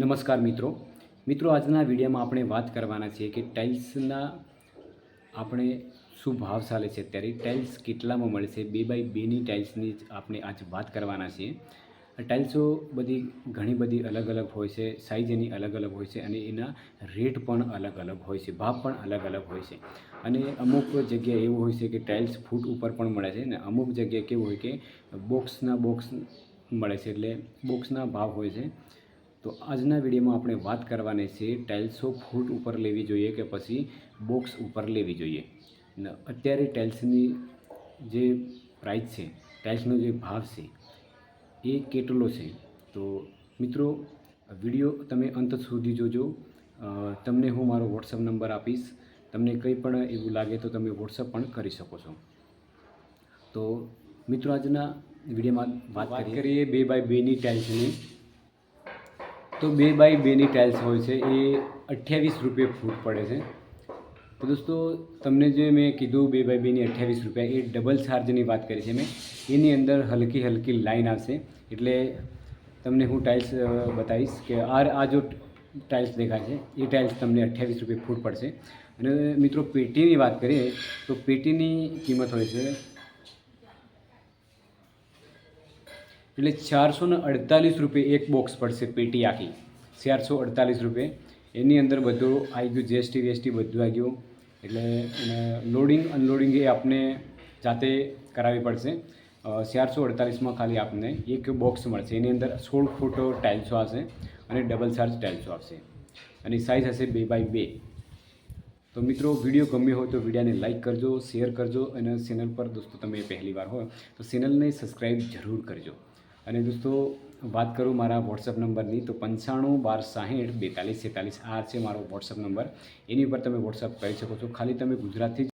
નમસ્કાર મિત્રો. મિત્રો, આજના વિડીયોમાં આપણે વાત કરવાના છીએ કે ટાઇલ્સના આપણે શું ભાવ ચાલે છે અત્યારે? ટાઇલ્સ કેટલામાં મળે છે? બે બાય બેની ટાઇલ્સની જ આપણે આજ વાત કરવાના છીએ. ટાઇલ્સો બધી ઘણી બધી અલગ અલગ હોય છે સાઇઝ એની અલગ અલગ હોય છે અને એના રેટ પણ અલગ અલગ હોય છે, ભાવ પણ અલગ અલગ હોય છે. અને અમુક જગ્યાએ એવું હોય છે કે ટાઇલ્સ ફૂટ ઉપર પણ મળે છે અને અમુક જગ્યાએ કેવું હોય કે બોક્સના બોક્સ મળે છે એટલે બોક્સના ભાવ હોય છે. તો આજના વિડીયોમાં આપણે વાત કરવાની છે ટાઇલ્સો ફૂટ ઉપર લેવી જોઈએ કે પછી બોક્સ ઉપર લેવી જોઈએ? ને અત્યારે ટાઇલ્સની જે પ્રાઇસ છે ટાઇલ્સનો જે ભાવ છે એ કેટલો છે? તો મિત્રો વીડિયો તમે અંત સુધી જોજો. તમને હું મારો વોટ્સઅપ નંબર આપીશ. તમને કંઈ પણ એવું લાગે તો તમે વોટ્સઅપ પણ કરી શકો છો. તો મિત્રો આજના વિડીયોમાં વાત કરીએ બે બાય બેની ટાઇલ્સની. તો બે બાય બેની ટાઇલ્સ હોય છે, એ અઠ્યાવીસ રૂપિયા ફૂટ પડે છે. તો દોસ્તો, તમને જે મેં કીધું બે બાય બેની અઠ્યાવીસ રૂપિયા, એ ડબલ ચાર્જની વાત કરી છે મેં. એની અંદર હલકી હલકી લાઇન આવશે. એટલે તમને હું ટાઇલ્સ બતાવીશ કે આ આ જો ટાઇલ્સ દેખાય છે, એ ટાઇલ્સ તમને અઠ્યાવીસ રૂપિયા ફૂટ પડશે. અને મિત્રો, પેટીની વાત કરીએ, તો પેટીની કિંમત હોય છે એટલે ચારસો ને અડતાલીસ રૂપિયે એક બોક્સ પડશે પેટી આખી. ચારસો અડતાલીસ રૂપિયે. એની અંદર બધું આવી ગયું જીએસટી વીએસટી બધું આવી ગયું. એટલે એને લોડિંગ અનલોડિંગ એ આપને જાતે કરાવવી પડશે. ચારસો અડતાલીસમાં ખાલી આપને એક બોક્સ મળશે. એની અંદર સોળ ફૂટ ટાઇલ્સો આવશે અને ડબલ ચાર્જ ટાઇલ્સો આવશે. અને સાઇઝ હશે બે બાય બે. તો મિત્રો વીડિયો ગમ્યો હોય તો વિડીયોને લાઇક કરજો શેર કરજો અને ચેનલ પર દોસ્તો, તમે પહેલી વાર હોય તો ચેનલને સબસ્ક્રાઈબ જરૂર કરજો. અને દોસ્તો, વાત કરું મારા વોટ્સઅપ નંબરની, તો પંચાણું બાર સાહીઠ બેતાલીસ છેતાલીસ આ છે મારો વોટ્સઅપ નંબર. એની ઉપર તમે વોટ્સઅપ કરી શકો છો. ખાલી તમે ગુજરાતથી જ